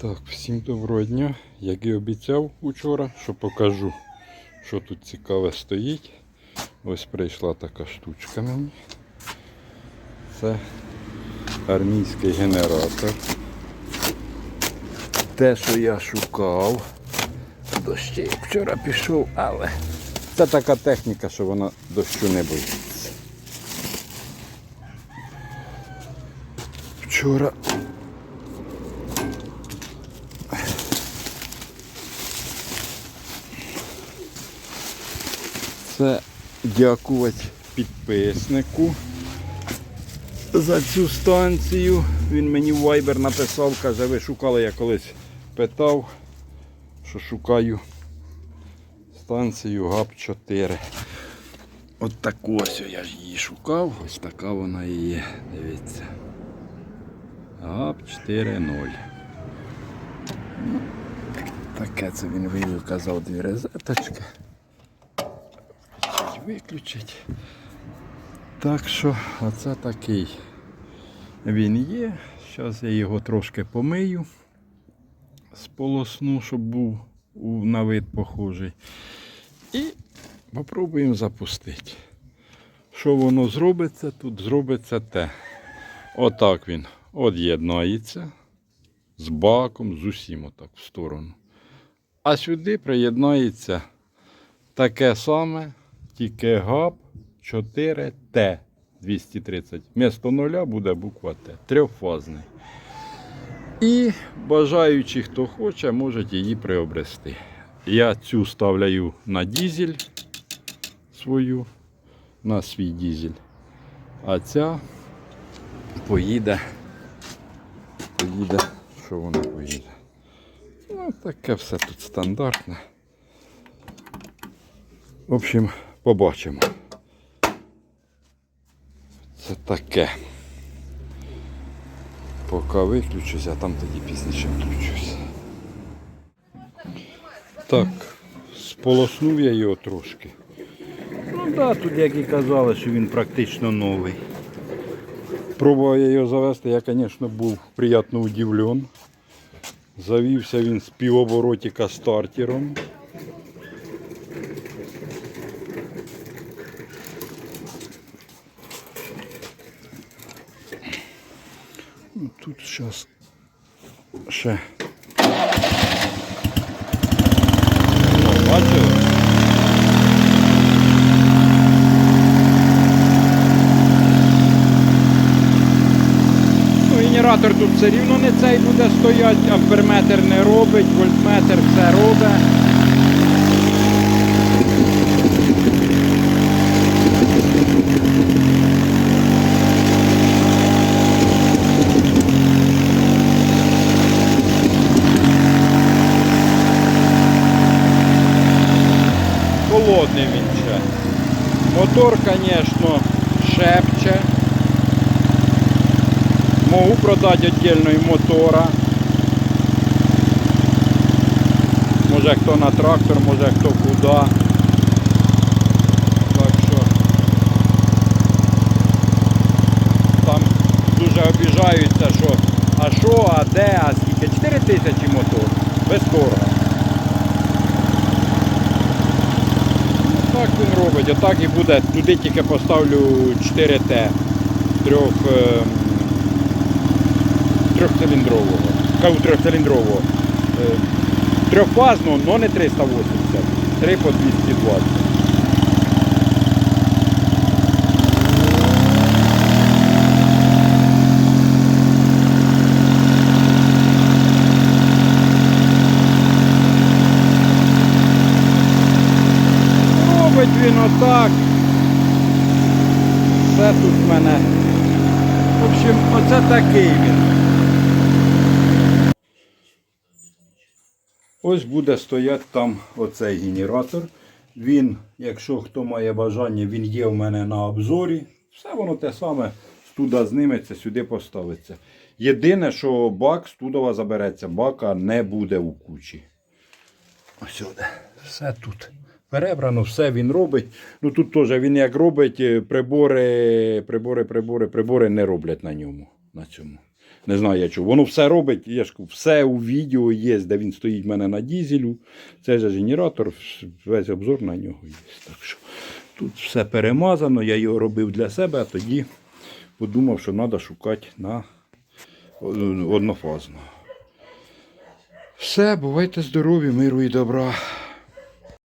Так, всім доброго дня. Як і обіцяв учора, що покажу, що тут цікаве стоїть. Ось прийшла така штучка мені. Це армійський генератор. Те, що я шукав. Дощик вчора пішов, але це така техніка, що вона дощу не боїться. Вчора Це дякувати підписнику за цю станцію. Він мені в Viber написав, каже, ви шукали, я колись питав, що шукаю станцію ГАП-4. От таку ось я ж її шукав, ось така вона і є. Дивіться. ГАП 4.0. Ну, Таке це він вивів, казав дві розеточки виключить. Так що оце такий він є. Зараз я його трошки помию, сполосну, щоб був на вид похожий. І попробуємо запустити. Що воно зробиться? Тут зробиться те. Отак він од'єднається з баком, з усім отак в сторону. А сюди приєднається Таке саме, тільки ГАП 4Т 230. Вмісто нуля буде буква Т. Трьохфазний. І бажаючи, хто хоче, може її приобрести. Я цю ставляю на дізель свою, на свій дізель. А ця поїде. Поїде, що вона поїде. Ну, таке все тут стандартне. В общем, побачимо. Це таке. Поки виключусь, а там тоді пізніше включусь. Так, сполоснув я його трошки. Ну так, да, тут як і казали, що він практично новий. Пробував я його завести, я, звісно, був приємно удивлен. Завівся він з півоборотика стартером. Тут зараз ще. Ну, генератор тут все рівно не цей буде стояти, амперметр не робить, вольтметр все робить. Холодний він ще. Мотор, звісно, шепче. Могу продати віддільно і мотора. Може хто на трактор, може хто куди. Так що там дуже обіжаються, що а що, а де, а скільки? 4 тисячі мотор. Без торга. Так він робить, отак і буде. Туди тільки поставлю 4Т трьох, ем, трьохциліндрового. Кажу трьохциліндрового. Е, Трьохфазного, але не 380. 3 по 220. Робить він отак. Все тут в мене. В общем, оце такий він. Ось буде стояти там оцей генератор. Він, якщо хто має бажання, він є в мене на обзорі. Все воно те саме студа зніметься, сюди поставиться. Єдине, що бак з тудова забереться, бака не буде у кучі. Ось. Все тут. Перебрано, все він робить. Ну тут теж він як робить, е, прибори, прибори, прибори, прибори не роблять на ньому. На цьому. Не знаю я чого. Воно все робить, я ж все у відео є, де він стоїть в мене на дізелю. Це ж генератор, весь обзор на нього є. Так що тут все перемазано, я його робив для себе, а тоді подумав, що треба шукати на однофазно. Все, бувайте здорові, миру і добра.